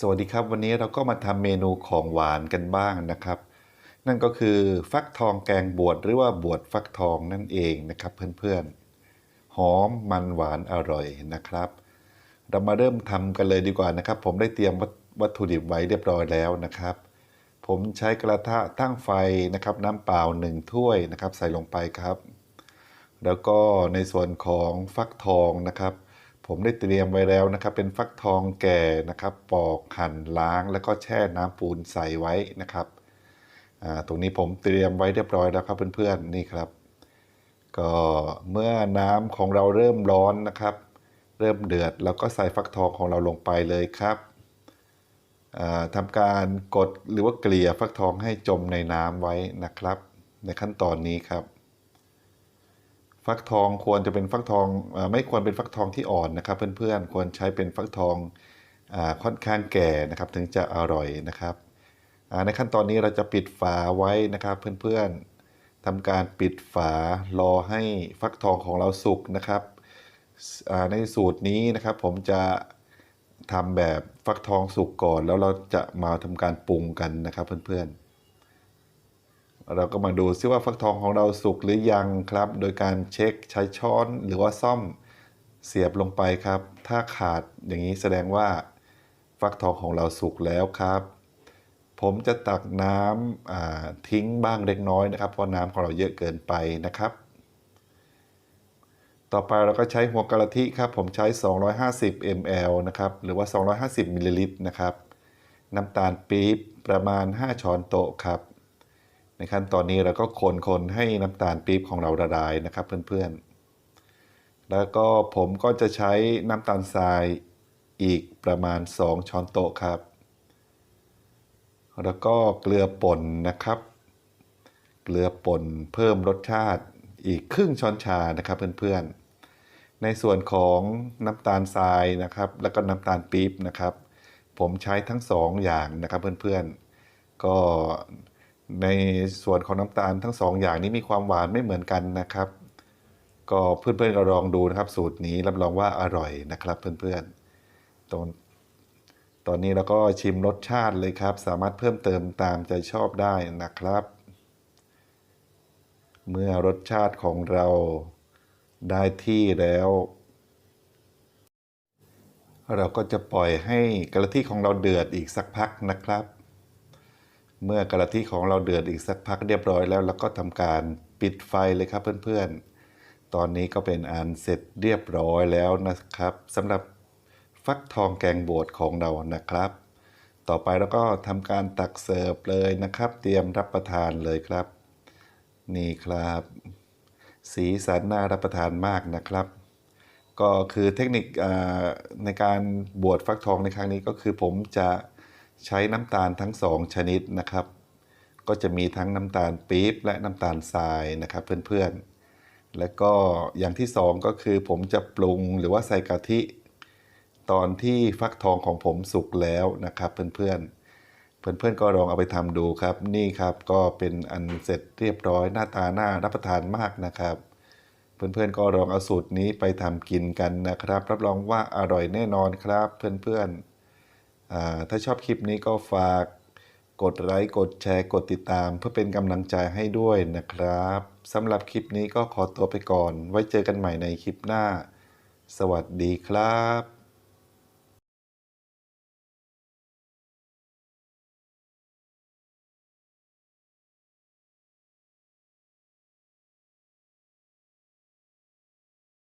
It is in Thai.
สวัสดีครับ วันนี้เราก็มาทำเมนูของหวานกันบ้างนะครับ นั่นก็คือฟักทองแกงบวชหรือว่าบวชฟักทองนั่นเองนะครับเพื่อนๆหอมมันหวานอร่อยนะครับ เรามาเริ่มทำกันเลยดีกว่านะครับ ผมได้เตรียมวัตถุดิบไว้เรียบร้อยแล้วนะครับ ผมใช้กระทะตั้งไฟนะครับ น้ำเปล่าหนึ่งถ้วยนะครับ ใส่ลงไปครับ แล้วก็ในส่วนของฟักทองนะครับ ผมได้เตรียมไว้แล้วนะครับ เป็นฟักทองแก่นะครับปอกหั่นล้างแล้วก็แช่น้ำปูนใส่ไว้นะครับตรงนี้ผมเตรียมไว้เรียบร้อยแล้วครับเพื่อนๆนี่ครับ ก็เมื่อน้ำของเราเริ่มร้อนนะครับ เริ่มเดือดเราก็ใส่ฟักทองของเราลงไปเลยครับอ่าทำการกดหรือว่าเกลี่ยฟักทองให้จมในน้ำไว้นะครับ ในขั้นตอนนี้ครับ ฟักทองควรจะเป็นฟักทองอไม่ควรเป็นฟักทองที่อ่อนนะครับ เพื่อนๆควรใช้เป็นฟักทองอค่อนข้างแก่นะครับ ถึงจะอร่อยนะครับในขั้นตอนนี้เราจะปิดฝาไว้นะครับ เพื่อนๆทำการปิดฝารอให้ฟักทองของเราสุกนะครับในสูตรนี้นะครับ ผมจะทำแบบฟักทองสุกก่อน แล้วเราจะมาทำการปรุงกันนะครับ เพื่อนๆ เราก็มาดูซิว่าฟักทองของเราสุกหรือยังครับ โดยการเช็คใช้ช้อนหรือว่าซ่อมเสียบลงไปครับ ถ้าขาดอย่างนี้แสดงว่าฟักทองของเราสุกแล้วครับ ผมจะตักน้ำทิ้งบ้างเล็กน้อยนะครับ เพราะน้ำของเราเยอะเกินไปนะครับ ต่อไปเราก็ใช้หัวกะทิครับ ผมใช้ 250 ml นะครับหรือว่า 250มิลลิลิตรนะครับน้ำตาลปี๊บประมาณ 5 ช้อนโต๊ะครับ ในขั้นตอนนี้เราก็คนคนให้น้ำตาลปี๊บของเราละลายนะครับเพื่อนๆ แล้วก็ผมก็จะใช้น้ำตาลทรายอีกประมาณ 2 ช้อนโต๊ะครับ แล้วก็เกลือป่นนะครับ เกลือป่นเพิ่มรสชาติอีกครึ่งช้อนชานะครับเพื่อนๆ ในส่วนของน้ำตาลทรายนะครับ แล้วก็น้ำตาลปี๊บนะครับ ผมใช้ทั้งสองอย่างนะครับเพื่อนๆ ก็ ในส่วนของน้ำตาลทั้งสองอย่างนี้มีความหวานไม่เหมือนกันนะครับ ก็เพื่อนๆก็ลองดูนะครับ สูตรนี้รับรองว่าอร่อยนะครับ เพื่อนๆตอนตอนนี้เราก็ชิมรสชาติเลยครับ สามารถเพิ่มเติมตามใจชอบได้นะครับ เมื่อรสชาติของเราได้ที่แล้ว เราก็จะปล่อยให้กะทิของเราเดือดอีกสักพักนะครับ เมื่อกะทิของเราเดือดอีกสักพักเรียบร้อยแล้วเราก็ทำการปิดไฟเลยครับเพื่อนๆ ตอนนี้ก็เป็นอันเสร็จเรียบร้อยแล้วนะครับสำหรับฟักทองแกงบวชของเรานะครับ ต่อไปเราก็ทำการตักเสิร์ฟเลยนะครับ เตรียมรับประทานเลยครับ นี่ครับ สีสันน่ารับประทานมากนะครับ ก็คือเทคนิคในการบวชฟักทองในครั้งนี้ก็คือผมจะ ใช้น้ำตาลทั้งสองชนิดนะครับ ก็จะมีทั้งน้ำตาลปี๊บและน้ำตาลทรายนะครับเพื่อนๆ แล้วก็อย่างที่สองก็คือผมจะปรุงหรือว่าใส่กะทิ ตอนที่ฟักทองของผมสุกแล้วนะครับเพื่อนๆเพื่อนๆก็ลองเอาไปทำดูครับ นี่ครับก็เป็นอันเสร็จเรียบร้อยหน้าตาหน่ารับประทานมากนะครับ เพื่อนๆก็ลองเอาสูตรนี้ไปทำกินกันนะครับ รับรองว่าอร่อยแน่นอนครับ เพื่อนๆอ่า ถ้าชอบคลิปนี้ก็ฝากกดไลค์กดแชร์กดติดตาม เพื่อเป็นกำลังใจให้ด้วยนะครับสำหรับคลิปนี้ก็ขอตัวไปก่อน ไว้เจอกันใหม่ในคลิปหน้า สวัสดีครับ